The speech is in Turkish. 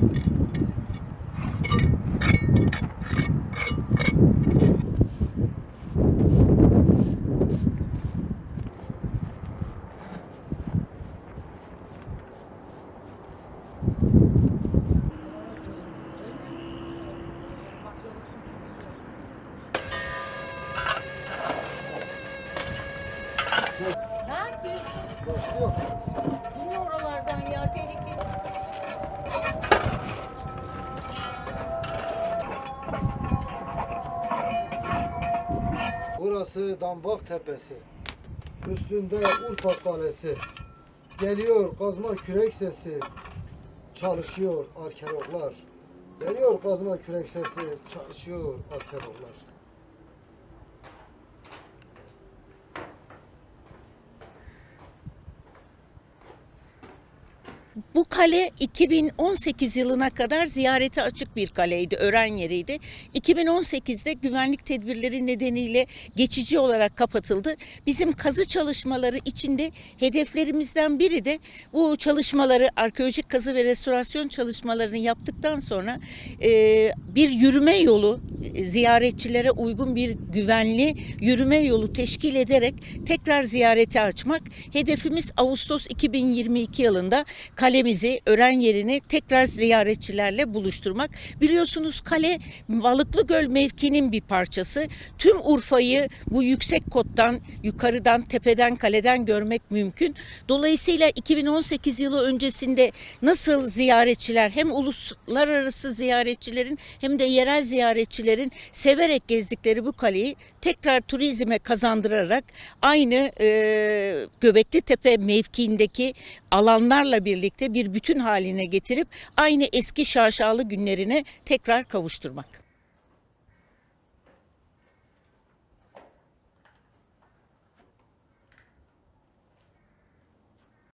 Bye. Burası Dambak Tepesi. Üstünde Urfa Kalesi. Geliyor kazma kürek sesi. Çalışıyor arkeologlar. Geliyor kazma kürek sesi. Çalışıyor arkeologlar. Bu kale 2018 yılına kadar ziyarete açık bir kaleydi, öğren yeriydi. 2018'de güvenlik tedbirleri nedeniyle geçici olarak kapatıldı. Bizim kazı çalışmaları içinde hedeflerimizden biri de bu çalışmaları, arkeolojik kazı ve restorasyon çalışmalarını yaptıktan sonra e, bir yürüme yolu, ziyaretçilere uygun bir güvenli yürüme yolu teşkil ederek tekrar ziyarete açmak. Hedefimiz Ağustos 2022 yılında kalemizi, öğren yerini tekrar ziyaretçilerle buluşturmak. Biliyorsunuz kale Balıklı Göl mevkinin bir parçası. Tüm Urfa'yı bu yüksek kottan, yukarıdan, tepeden, kaleden görmek mümkün. Dolayısıyla 2018 yılı öncesinde nasıl ziyaretçiler hem uluslararası ziyaretçilerin hem de yerel ziyaretçilerin severek gezdikleri bu kaleyi tekrar turizme kazandırarak aynı e, Göbekli Tepe mevkiindeki alanlarla birlikte bir bütün haline getirip aynı eski şaşalı günlerine tekrar kavuşturmak.